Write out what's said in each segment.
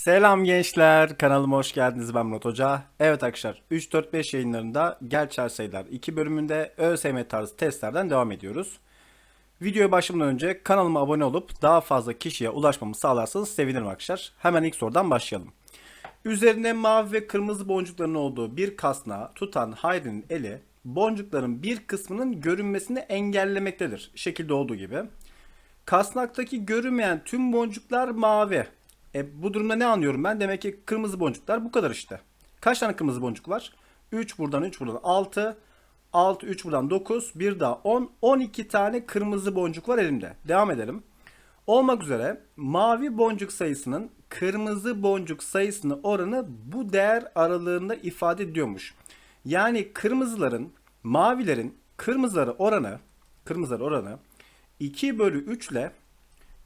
Selam gençler, kanalıma hoş geldiniz. Ben Murat Hoca. Evet arkadaşlar, 3-4-5 yayınlarında Gerçel Sayılar 2 bölümünde ÖSYM tarzı testlerden devam ediyoruz. Videoya başlamadan önce kanalıma abone olup daha fazla kişiye ulaşmamı sağlarsanız sevinirim arkadaşlar. Hemen ilk sorudan başlayalım. Üzerinde mavi ve kırmızı boncukların olduğu bir kasnağı tutan Hayri'nin eli boncukların bir kısmının görünmesini engellemektedir. Şekilde olduğu gibi. Kasnaktaki görünmeyen tüm boncuklar mavi. E, bu durumda ne anlıyorum ben? Demek ki kırmızı boncuklar bu kadar işte. Kaç tane kırmızı boncuk var? 3 buradan 3 buradan 6. 6 3 buradan 9. Bir daha 10. 12 tane kırmızı boncuk var elimde. Devam edelim. Olmak üzere mavi boncuk sayısının kırmızı boncuk sayısının oranı bu değer aralığında ifade ediyormuş. Yani kırmızıların, mavilerin kırmızıları oranı, kırmızıları oranı 2 bölü 3 ile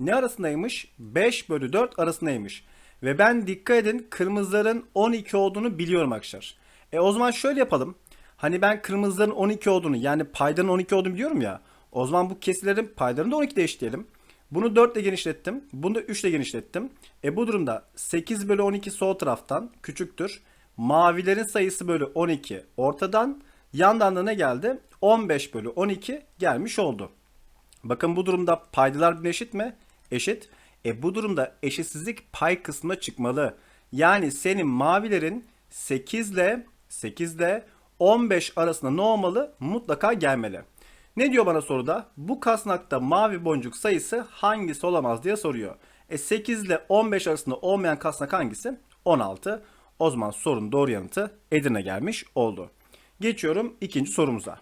ne arasındaymış? 5 bölü 4 arasındaymış. Ve ben dikkat edin kırmızıların 12 olduğunu biliyorum arkadaşlar. E o zaman şöyle yapalım. Hani ben kırmızıların 12 olduğunu yani paydanın 12 olduğunu biliyorum ya. O zaman bu kesilerin paylarını da 12 eşitleyelim. Bunu 4 ile genişlettim. Bunu da 3 ile genişlettim. E bu durumda 8 bölü 12 sol taraftan küçüktür. Mavilerin sayısı bölü 12 ortadan. Yandan da ne geldi? 15 bölü 12 gelmiş oldu. Bakın bu durumda paydalar birbirine eşit mi? Eşit. E bu durumda eşitsizlik pay kısmına çıkmalı. Yani senin mavilerin 8 ile 8 ile 15 arasında ne olmalı? Mutlaka gelmeli. Ne diyor bana soruda? Bu kasnakta mavi boncuk sayısı hangisi olamaz diye soruyor. E 8 ile 15 arasında olmayan kasnak hangisi? 16. O zaman sorunun doğru yanıtı Edirne gelmiş oldu. Geçiyorum ikinci sorumuza.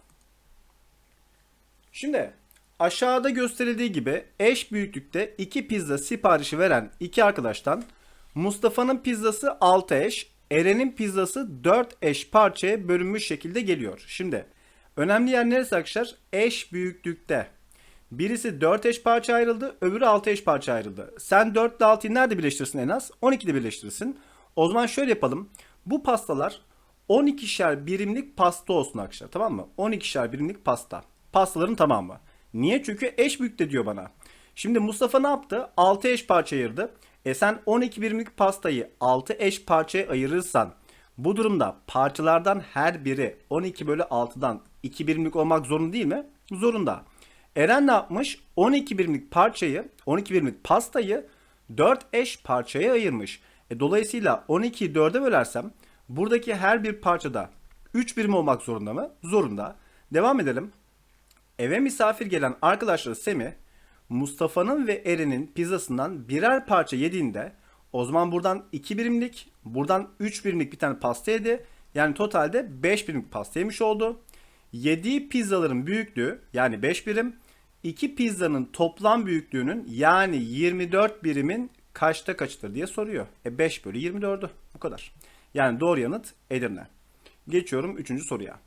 Şimdi aşağıda gösterildiği gibi eş büyüklükte iki pizza siparişi veren iki arkadaştan Mustafa'nın pizzası 6 eş, Eren'in pizzası 4 eş parçaya bölünmüş şekilde geliyor. Şimdi önemli yer neresi arkadaşlar? Eş büyüklükte. Birisi 4 eş parça ayrıldı, öbürü 6 eş parça ayrıldı. Sen 4 ile 6'yı nerede birleştirirsin en az? 12'de birleştirirsin. O zaman şöyle yapalım. Bu pastalar 12'şer birimlik pasta olsun arkadaşlar tamam mı? 12'şer birimlik pasta. Pastaların tamamı. Niye? Çünkü eş büyükte diyor bana. Şimdi Mustafa ne yaptı? 6 eş parça ayırdı. E sen 12 birimlik pastayı 6 eş parçaya ayırırsan bu durumda parçalardan her biri 12 bölü 6'dan 2 birimlik olmak zorunda değil mi? Zorunda. Eren ne yapmış? 12 birimlik parçayı, 12 birimlik pastayı 4 eş parçaya ayırmış. E, dolayısıyla 12'yi 4'e bölersem buradaki her bir parçada 3 birim olmak zorunda mı? Zorunda. Devam edelim. Eve misafir gelen arkadaşları Semih, Mustafa'nın ve Eren'in pizzasından birer parça yediğinde o zaman buradan 2 birimlik, buradan 3 birimlik bir tane pasta yedi. Yani totalde 5 birimlik pasta yemiş oldu. Yediği pizzaların büyüklüğü yani 5 birim, iki pizzanın toplam büyüklüğünün yani 24 birimin kaçta kaçtır diye soruyor. E 5 bölü 24'ü bu kadar. Yani doğru yanıt Edirne. Geçiyorum 3. soruya.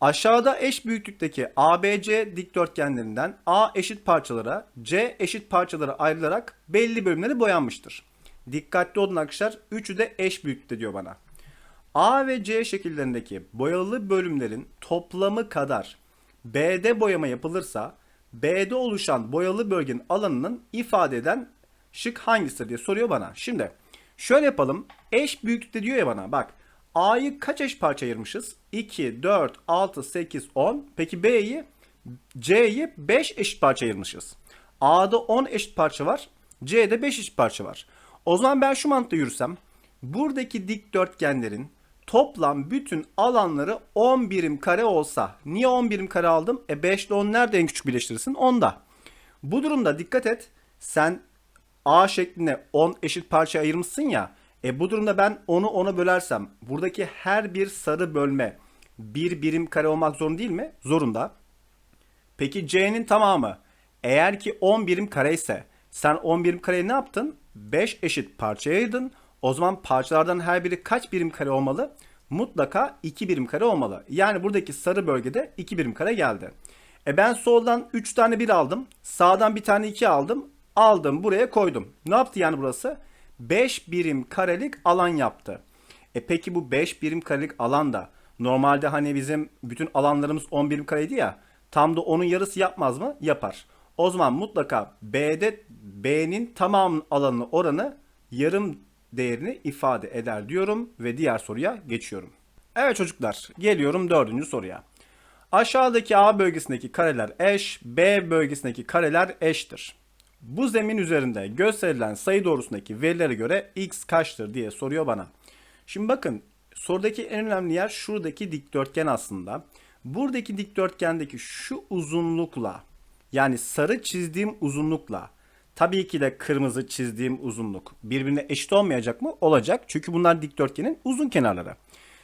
Aşağıda eş büyüklükteki ABC dikdörtgenlerinden A eşit parçalara, C eşit parçalara ayrılarak belli bölümleri boyanmıştır. Dikkatli olun arkadaşlar. Üçü de eş büyüklükte diyor bana. A ve C şekillerindeki boyalı bölümlerin toplamı kadar B'de boyama yapılırsa B'de oluşan boyalı bölgenin alanının ifade eden şık hangisidir diye soruyor bana. Şimdi şöyle yapalım. Eş büyüklükte diyor ya bana bak. A'yı kaç eş parça ayırmışız? 2, 4, 6, 8, 10. Peki B'yi, C'yi 5 eşit parça ayırmışız. A'da 10 eşit parça var. C'de 5 eşit parça var. O zaman ben şu mantıkla yürüsem. Buradaki dikdörtgenlerin toplam bütün alanları 10 birim kare olsa. Niye 10 birim kare aldım? E 5 ile 10 nerede en küçük birleştirirsin? 10'da. Bu durumda dikkat et. Sen A şekline 10 eşit parça ayırmışsın ya. E bu durumda ben onu ona bölersem buradaki her bir sarı bölme bir birim kare olmak zorunda değil mi? Zorunda. Peki C'nin tamamı eğer ki 10 birim kare ise sen 10 birim kareyi ne yaptın? 5 eşit parçaya ayırdın. O zaman parçalardan her biri kaç birim kare olmalı? Mutlaka 2 birim kare olmalı. Yani buradaki sarı bölgede 2 birim kare geldi. E ben soldan 3 tane 1 aldım. Sağdan bir tane 2 aldım. Aldım buraya koydum. Ne yaptı yani burası? 5 birim karelik alan yaptı. E peki bu 5 birim karelik alanda normalde hani bizim bütün alanlarımız 10 birim kareydi ya. Tam da onun yarısı yapmaz mı? Yapar. O zaman mutlaka B'de B'nin tamam alanı oranı yarım değerini ifade eder diyorum ve diğer soruya geçiyorum. Evet çocuklar geliyorum dördüncü soruya. Aşağıdaki A bölgesindeki kareler eş, B bölgesindeki kareler eştir. Bu zemin üzerinde gösterilen sayı doğrusundaki verilere göre x kaçtır diye soruyor bana. Şimdi bakın sorudaki en önemli yer şuradaki dikdörtgen aslında. Buradaki dikdörtgendeki şu uzunlukla yani sarı çizdiğim uzunlukla tabii ki de kırmızı çizdiğim uzunluk birbirine eşit olmayacak mı? Olacak. Çünkü bunlar dikdörtgenin uzun kenarları.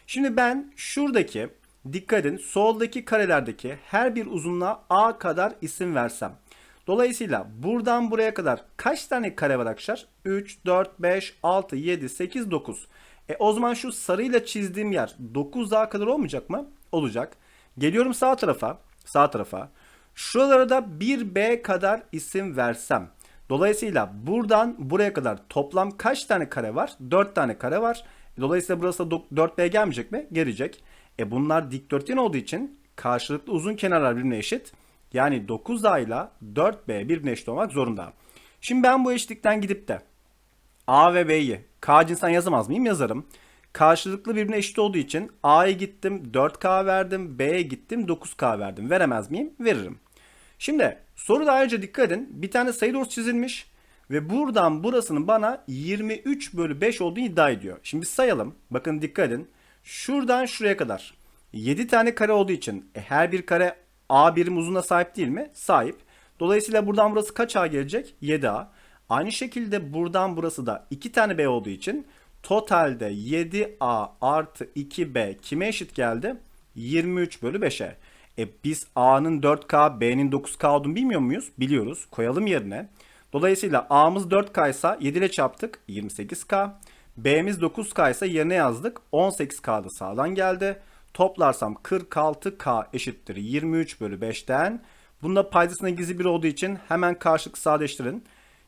Şimdi ben şuradaki dikkat edin soldaki karelerdeki her bir uzunluğa a kadar isim versem. Dolayısıyla buradan buraya kadar kaç tane kare var arkadaşlar? 3, 4, 5, 6, 7, 8, 9. E o zaman şu sarıyla çizdiğim yer 9 daha kadar olmayacak mı? Olacak. Geliyorum sağ tarafa. Sağ tarafa. Şuralara da 1B kadar isim versem. Dolayısıyla buradan buraya kadar toplam kaç tane kare var? 4 tane kare var. Dolayısıyla burası da 4B gelmeyecek mi? Gelecek. E bunlar dikdörtgen olduğu için karşılıklı uzun kenarlar birbirine eşit. Yani 9A ile 4B birbirine eşit olmak zorunda. Şimdi ben bu eşitlikten gidip de A ve B'yi K cinsinden yazamaz mıyım? Yazarım. Karşılıklı birbirine eşit olduğu için A'ya gittim 4K verdim, B'ye gittim 9K verdim. Veremez miyim? Veririm. Şimdi soruda ayrıca dikkat edin. Bir tane sayı doğrusu çizilmiş ve buradan burasının bana 23 bölü 5 olduğunu iddia ediyor. Şimdi sayalım. Bakın dikkat edin. Şuradan şuraya kadar 7 tane kare olduğu için e, her bir kare A birim uzunluğuna sahip değil mi? Sahip. Dolayısıyla buradan burası kaç A gelecek? 7A. Aynı şekilde buradan burası da 2 tane B olduğu için totalde 7A artı 2B kime eşit geldi? 23 bölü 5'e. E biz A'nın 4K, B'nin 9K olduğunu bilmiyor muyuz? Biliyoruz. Koyalım yerine. Dolayısıyla A'mız 4K ise 7 ile çarptık 28K. B'miz 9K ise yerine yazdık. 18K da sağdan geldi. Toplarsam 46K eşittir 23 bölü 5'ten. Bunda paydasına gizli bir olduğu için hemen karşılık sadeleştirin.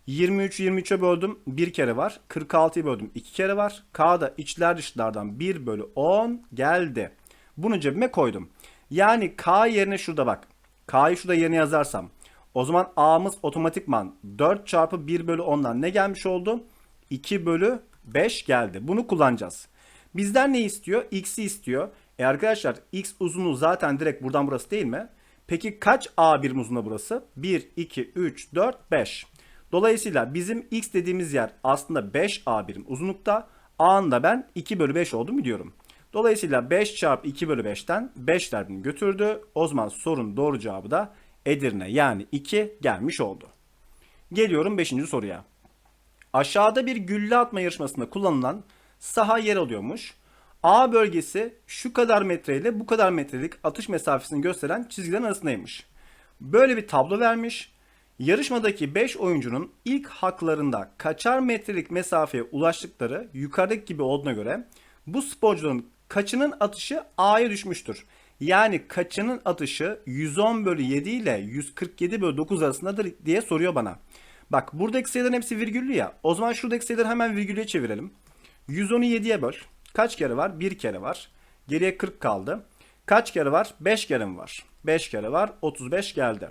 23'ü 23'e böldüm 1 kere var. 46'yı böldüm 2 kere var. K da içler dışlardan 1 bölü 10 geldi. Bunu cebime koydum. Yani K yerine şurada bak. K'yı şurada yerine yazarsam. O zaman A'mız otomatikman 4 çarpı 1 bölü 10'dan ne gelmiş oldu? 2 bölü 5 geldi. Bunu kullanacağız. Bizden ne istiyor? X'i istiyor. E arkadaşlar X uzunluğu zaten direkt buradan burası değil mi? Peki kaç A birim uzunluğu burası? 1, 2, 3, 4, 5. Dolayısıyla bizim X dediğimiz yer aslında 5 A birim uzunlukta. A'nın da ben 2 bölü 5 olduğunu biliyorum. Dolayısıyla 5 çarpı 2 bölü 5'ten 5 terbini götürdü. O zaman sorunun doğru cevabı da Edirne yani 2 gelmiş oldu. Geliyorum 5. soruya. Aşağıda bir gülle atma yarışmasında kullanılan saha yer alıyormuş. A bölgesi şu kadar metre ile bu kadar metrelik atış mesafesini gösteren çizgilerin arasındaymış. Böyle bir tablo vermiş. Yarışmadaki 5 oyuncunun ilk haklarında kaçar metrelik mesafeye ulaştıkları yukarıdaki gibi olduğuna göre bu sporcuların kaçının atışı A'ya düşmüştür. Yani kaçının atışı 110 bölü 7 ile 147 bölü 9 arasındadır diye soruyor bana. Bak buradaki sayıların hepsi virgüllü ya. O zaman şuradaki sayıları hemen virgülle çevirelim. 110'u 7'ye böl. Kaç kere var? 1 kere var. Geriye 40 kaldı. Kaç kere var? 5 kere mi var? 5 kere var. 35 geldi.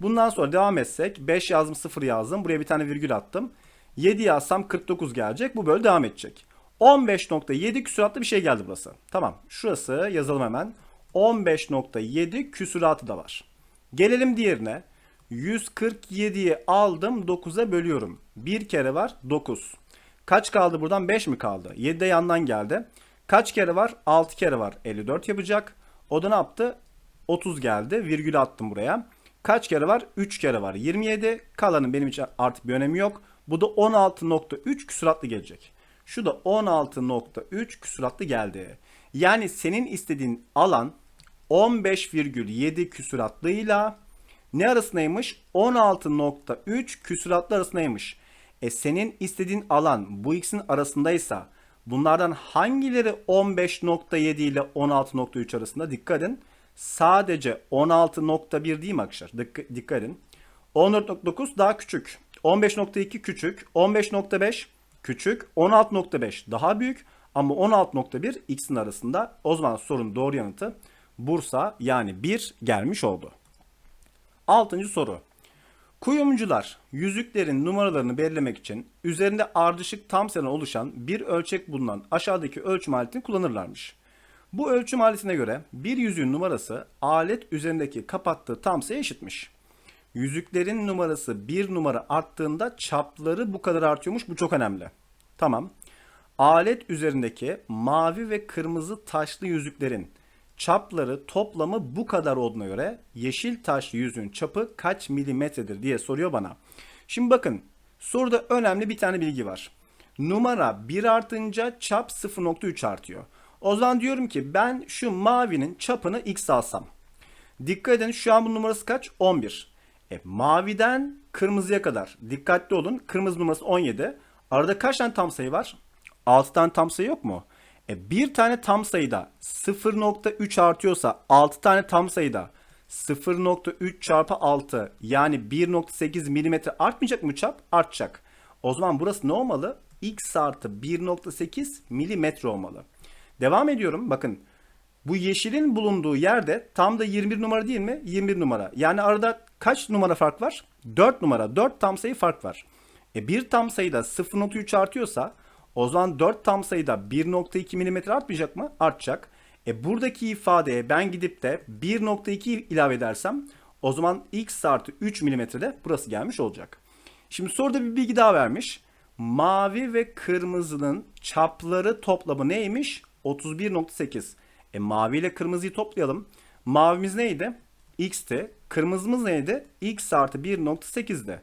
Bundan sonra devam etsek 5 yazdım 0 yazdım. Buraya bir tane virgül attım. 7 yazsam 49 gelecek. Bu böyle devam edecek. 15.7 küsuratlı bir şey geldi burası. Tamam. Şurası yazalım hemen. 15.7 küsuratı da var. Gelelim diğerine. 147'yi aldım 9'a bölüyorum. Bir kere var 9. Kaç kaldı buradan 5 mi kaldı? 7 de yandan geldi. Kaç kere var? 6 kere var. 54 yapacak. O da ne yaptı? 30 geldi. Virgül attım buraya. Kaç kere var? 3 kere var. 27. Kalanın benim için artık bir önemi yok. Bu da 16.3 küsuratlı gelecek. Şu da 16.3 küsuratlı geldi. Yani senin istediğin alan 15,7 küsuratlıyla ne arasındaymış? 16.3 küsuratlı arasındaymış. E senin istediğin alan bu ikisinin arasındaysa bunlardan hangileri 15.7 ile 16.3 arasında? Dikkat edin. Sadece 16.1 değil mi arkadaşlar? Dik- dikkat edin. 14.9 daha küçük. 15.2 küçük. 15.5 küçük. 16.5 daha büyük. Ama 16.1 x'in arasında. O zaman sorunun doğru yanıtı Bursa yani 1 gelmiş oldu. Altıncı soru. Kuyumcular yüzüklerin numaralarını belirlemek için üzerinde ardışık tam sayıdan oluşan bir ölçek bulunan aşağıdaki ölçüm aletini kullanırlarmış. Bu ölçüm aletine göre bir yüzüğün numarası alet üzerindeki kapattığı tam sayı eşitmiş. Yüzüklerin numarası bir numara arttığında çapları bu kadar artıyormuş. Bu çok önemli. Tamam. Alet üzerindeki mavi ve kırmızı taşlı yüzüklerin çapları toplamı bu kadar olduğuna göre yeşil taşlı yüzüğün çapı kaç milimetredir diye soruyor bana. Şimdi bakın soruda önemli bir tane bilgi var. Numara 1 artınca çap 0.3 artıyor. O zaman diyorum ki ben şu mavinin çapını x alsam. Dikkat edin şu an bu numarası kaç? 11. E, maviden kırmızıya kadar dikkatli olun. Kırmızı numarası 17. Arada kaç tane tam sayı var? 6 tane tam sayı yok mu? E, bir tane tam sayıda 0.3 artıyorsa 6 tane tam sayıda 0.3 çarpı 6 yani 1.8 milimetre artmayacak mı çap? Artacak. O zaman burası ne olmalı? x artı 1.8 milimetre olmalı. Devam ediyorum. Bakın bu yeşilin bulunduğu yerde tam da 21 numara değil mi? 21 numara. Yani arada kaç numara fark var? 4 numara. 4 tam sayı fark var. E bir tam sayıda 0.3 artıyorsa o zaman 4 tam sayıda 1.2 mm artmayacak mı? Artacak. E buradaki ifadeye ben gidip de 1.2 ilave edersem o zaman x artı 3 mm'de burası gelmiş olacak. Şimdi soruda bir bilgi daha vermiş. Mavi ve kırmızının çapları toplamı neymiş? 31.8. E mavi ile kırmızıyı toplayalım. Mavimiz neydi? X'ti. Kırmızımız neydi? X artı 1.8'di.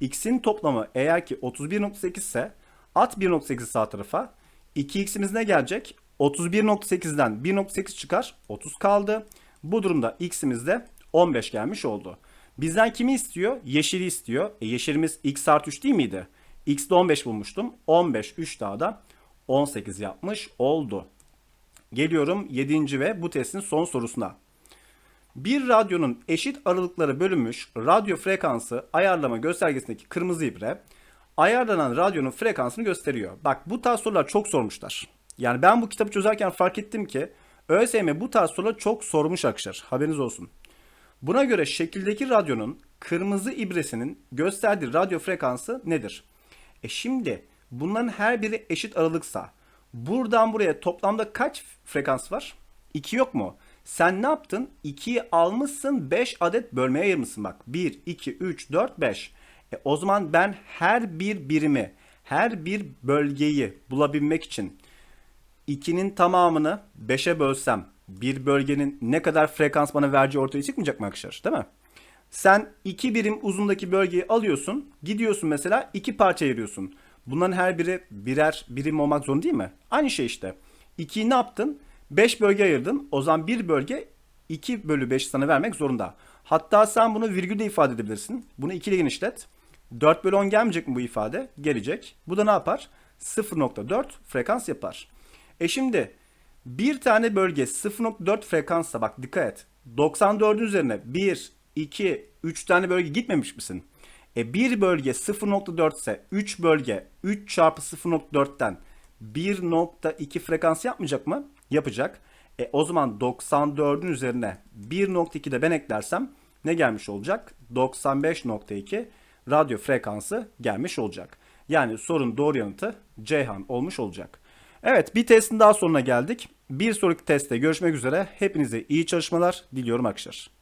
X'in toplamı eğer ki 31.8 ise at 1.8 sağ tarafa. 2x'imiz ne gelecek? 31.8'den 1.8 çıkar. 30 kaldı. Bu durumda x'imiz de 15 gelmiş oldu. Bizden kimi istiyor? Yeşili istiyor. E yeşilimiz x artı 3 değil miydi? x'de 15 bulmuştum. 15 3 daha da 18 yapmış oldu. Geliyorum 7. ve bu testin son sorusuna. Bir radyonun eşit aralıkları bölünmüş radyo frekansı ayarlama göstergesindeki kırmızı ibre ayarlanan radyonun frekansını gösteriyor. Bak bu tarz sorular çok sormuşlar. Yani ben bu kitabı çözerken fark ettim ki ÖSYM bu tarz soruları çok sormuş akışır. Haberiniz olsun. Buna göre şekildeki radyonun kırmızı ibresinin gösterdiği radyo frekansı nedir? E şimdi bunların her biri eşit aralıksa buradan buraya toplamda kaç frekans var? 2 yok mu? Sen ne yaptın? 2'yi almışsın 5 adet bölmeye ayırmışsın bak. 1, 2, 3, 4, 5. E o zaman ben her bir birimi, her bir bölgeyi bulabilmek için 2'nin tamamını 5'e bölsem bir bölgenin ne kadar frekans bana vereceği ortaya çıkmayacak mı arkadaşlar? Değil mi? Sen iki birim uzundaki bölgeyi alıyorsun. Gidiyorsun mesela iki parça ayırıyorsun. Bunların her biri birer birim olmak zorunda değil mi? Aynı şey işte. 2'yi ne yaptın? 5 bölge ayırdın. O zaman bir bölge 2 bölü 5 sana vermek zorunda. Hatta sen bunu virgülde ifade edebilirsin. Bunu 2 ile genişlet. 4 bölü 10 gelmeyecek mi bu ifade? Gelecek. Bu da ne yapar? 0.4 frekans yapar. E şimdi bir tane bölge 0.4 frekanssa bak dikkat et. 94'ün üzerine 1, 2, 3 tane bölge gitmemiş misin? E bir bölge 0.4 ise 3 bölge 3 çarpı 0.4'ten 1.2 frekans yapmayacak mı? Yapacak. E o zaman 94'ün üzerine 1.2 de ben eklersem ne gelmiş olacak? 95.2 radyo frekansı gelmiş olacak. Yani sorun doğru yanıtı Ceyhan olmuş olacak. Evet bir testin daha sonuna geldik. Bir sonraki testte görüşmek üzere. Hepinize iyi çalışmalar diliyorum arkadaşlar.